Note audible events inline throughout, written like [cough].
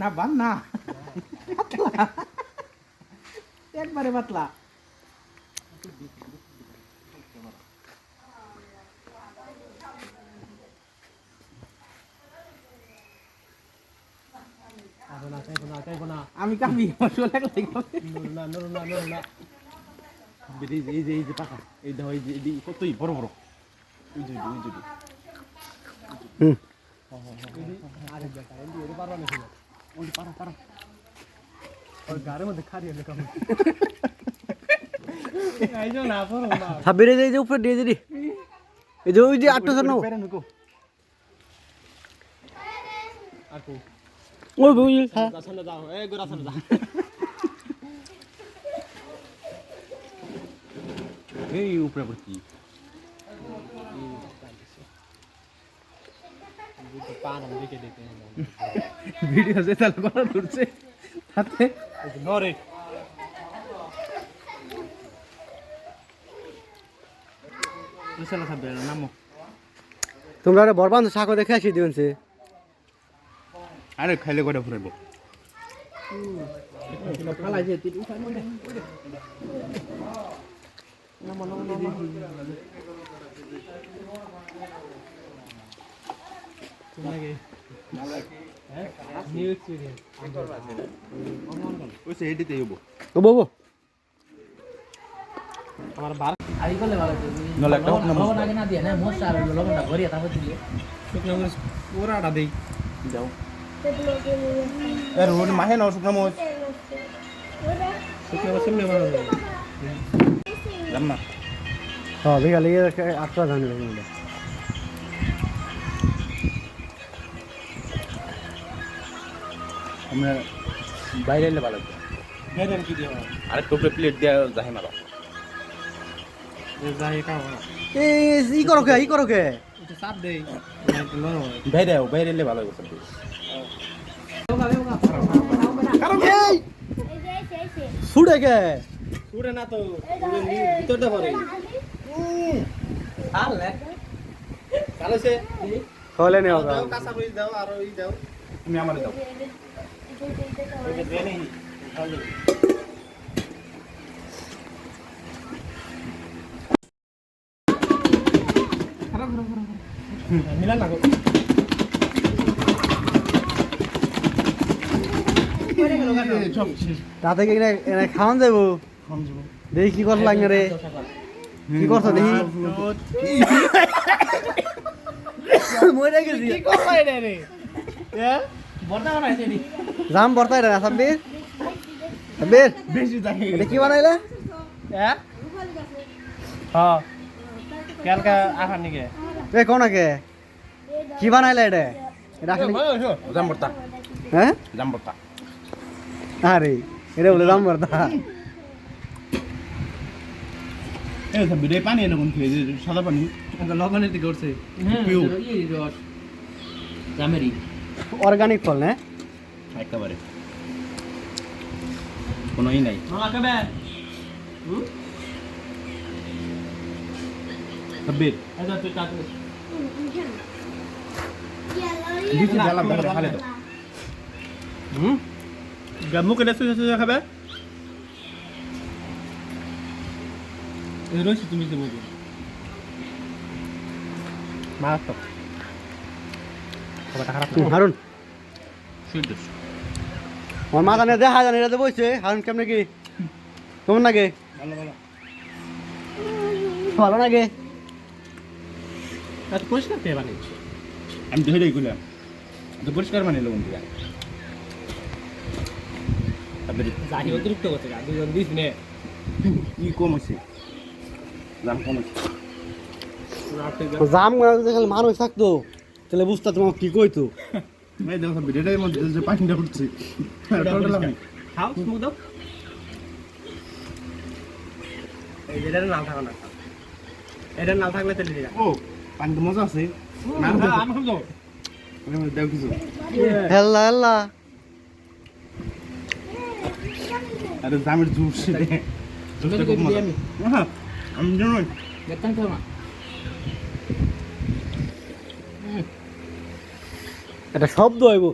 না বান না। পাতলা একবারে পাতলা আমি কামি এই যে এই যে এই যে পাকা। এই দেখো এই যে এই যে কতই বড় বড়। ওই যে ওই যে। হুম। ওই যে পারা। পারা সাব্বির এই যে- উপরে দিয়ে দিদি এই যে। ওই যে আটটা ওই ওই হ্যাঁ। এই উপরে উপরে কি ভিডিও যে চালু করা ধরছে তাতে নরে তোমরা বরবান শাক দেখে আসি দিবেন সে। আরে খাইলে কটা ফুরাইব? না মাহে না শুকনা মরিচ না। হ্যাঁ বিকালে আটটা ধান আমরা বাইরে এলে ভালো হতো। হেরেন কি দিও আরে টুকরে প্লেট দিয়ে যাই মারো। যাই কাও এই ই করো কে ই করো কে? একটু চাপ দেই বাইরে বাইরে এলে ভালো সব এই! ছুড়ে কে? পুরে না তো ভিতরটা ভরে ভালো সে হলে নেও দাও কাঁচা মরিচ দাও আর ওই দাও। তুমি আমার দাও। তাতে কি এনে খাওয়ান যাব? দেখি কি করছ লাগে রে। কি করছ দেখি? মরে গেছি। কি করলাই রে রে? হ্যাঁ বর্তা বানাইছে নি? জাম বর্তাই রে সাব্বির সাব্বির এটা কি বানাইলে? হ্যাঁ হ্যাঁ কালকা আহার নিকে? এ কোন কে কি বানাইলে এটা এটা জাম বর্তা হ্যাঁ জাম বর্তা আরে এটা বলে জাম বর্তা এই সব বিদে পানি এনে কোন খেয়ে সাদা পানি। লবণের দিকে উঠছে পিউ। ই রস জামেরি অর্গানিক ফল না? একেবারে। কোনো ই নাই সাব্বির সুজা সুজা খাবে? এই রয়েছে তুমি দেবো মারাত্মক। খাবারটা খারাপ হারুন। সুইট আমার মা জানে দেখা জানে এটা বইছে। হারুন কেমনে কি? কেমন লাগে? ভালো ভালো। ভালো লাগে? এত পরিষ্কার কে বানিয়েছে? আমি হেডেই কইলাম। তো পরিষ্কার মানে লোন দিয়া জানি অতিরিক্ত করছে দুজন দিস নে ই কম আছে দাম কম আছে জাম গাছে খালি মানুষ থাকতো। তাহলে বুঝতা তোমার কি কইতো। [laughs] এই দেখো এটাই মধ্যে যে পানিটা উঠছে। আমি খাও মুখ দাও। এই যেটা নাল থাকা না। এটা নাল থাকলে তেলে দিলা ও পানি তো মজা আছে। না আমি খাব। কিছু। হেল্লা হেল্লা। আরে জামের জুস জুসটা খুব মজা। হ্যাঁ আমি জানো দেখতাম তো একটা শব্দ হইব।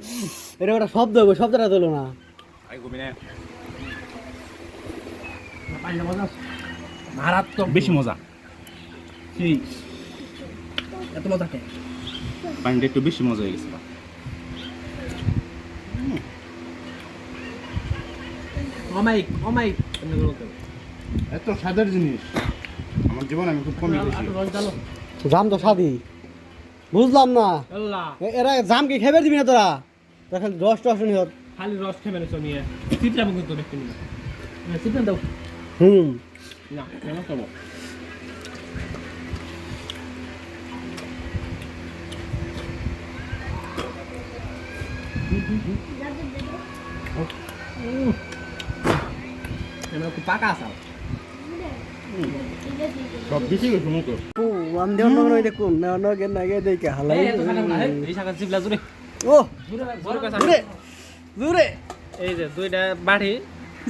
এটা একটা শব্দ হইব শব্দটা তোলো না। মারাত্মক বেশি মজা। এত মজা কে? পানিটা একটু বেশি মজা হয়ে গেছে অমাইক অমাইক। এত স্বাদের জিনিস। আমার জীবন আমি খুব কমই জাম তো স্বাদি বুঝলাম না। এরা জাম কি খেবে দিবি না তোরা? তোরা খালি রস টস নিয়ে খালি রস খেয়ে মেরেছো নিয়ে চিত্রা মুখ তো দেখতে নিয়ে সিপন দাও। হুম। না কেন খাব? পাকা আসাল সব বেশি গেছে মুখে? হালাই এই এত খারাপ না এই শাখা চিপলা জুড়ে ও জুড়ে জুড়ে এই যে দুইটা বাড়ি।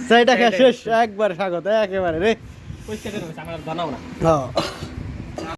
চাইটা শেষ একবার স্বাগত একেবারে রে। পরিষ্কার করে আমার জানাও না হ্যাঁ